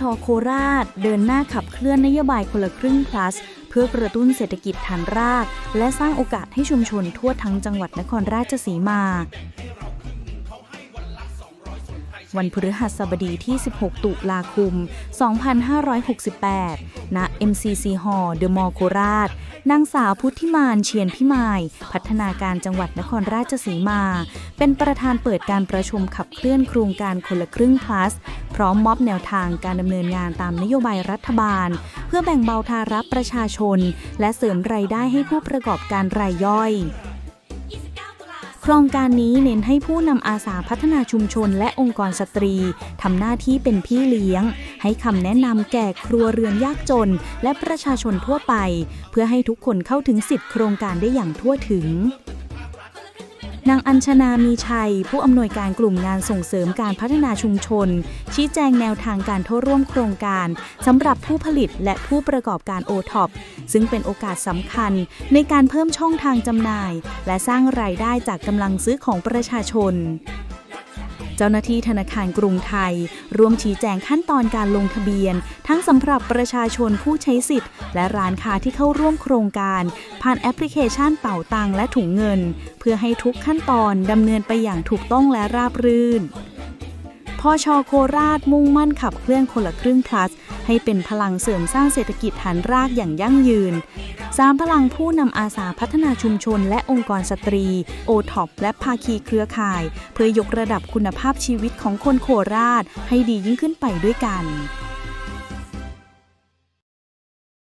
ชโคราช เดินหน้าขับเคลื่อนนโยบายคนละครึ่ง plus เพื่อกระตุ้นเศรษฐกิจฐานราก และสร้างโอกาสให้ชุมชนทั่วทั้งจังหวัดนครราชสีมา วันพฤหัสบดีที่ 16 ตุลาคม 2568 ณ MCC Hall เดอะมอลโคราชนางสาวพุทธิมานเชียนพิมาย พัฒนาการจังหวัดนครราชสีมา เป็นประธานเปิดการประชุมขับเคลื่อนโครงการคนละครึ่ง plus พร้อมมอบแนวทางการดำเนินงานตามนโยบายรัฐบาล เพื่อแบ่งเบาภาระประชาชน และเสริมรายได้ให้ผู้ประกอบการรายย่อยโครงการนี้เน้นให้ผู้นำอาสาพัฒนาชุมชนและองค์กรสตรีทำหน้าที่เป็นพี่เลี้ยง ให้คำแนะนำแก่ครัวเรือนยากจน และประชาชนทั่วไป เพื่อให้ทุกคนเข้าถึงสิทธิโครงการได้อย่างทั่วถึง นางอัญชนามีชัย ผู้อำนวยการกลุ่มงานส่งเสริมการพัฒนาชุมชน ชี้แจงแนวทางการเข้าร่วมโครงการสำหรับผู้ผลิตและผู้ประกอบการโอท็อปซึ่งเป็นโอกาสสำคัญในการเพิ่มช่องทางจำหน่าย และสร้างรายได้จากกำลังซื้อของประชาชน เจ้าหน้าที่ธนาคารกรุงไทยร่วมชี้แจงขั้นตอนการลงทะเบียน ทั้งสำหรับประชาชนผู้ใช้สิทธิ์ และร้านค้าที่เข้าร่วมโครงการ ผ่านแอปพลิเคชันเป่าตังและถุงเงิน เพื่อให้ทุกขั้นตอนดำเนินไปอย่างถูกต้องและราบรื่น พอชโคราชมุ่งมั่นขับเคลื่อนคนละครึ่งพลัส ให้เป็นพลังเสริมสร้างเศรษฐกิจฐานรากอย่างยั่งยืนสามพลังผู้นำอาสาพัฒนาชุมชนและองค์กรสตรี โอท็อปและภาคีเครือข่าย เพื่อยกระดับคุณภาพชีวิตของคนโคราช ให้ดียิ่งขึ้นไปด้วยกัน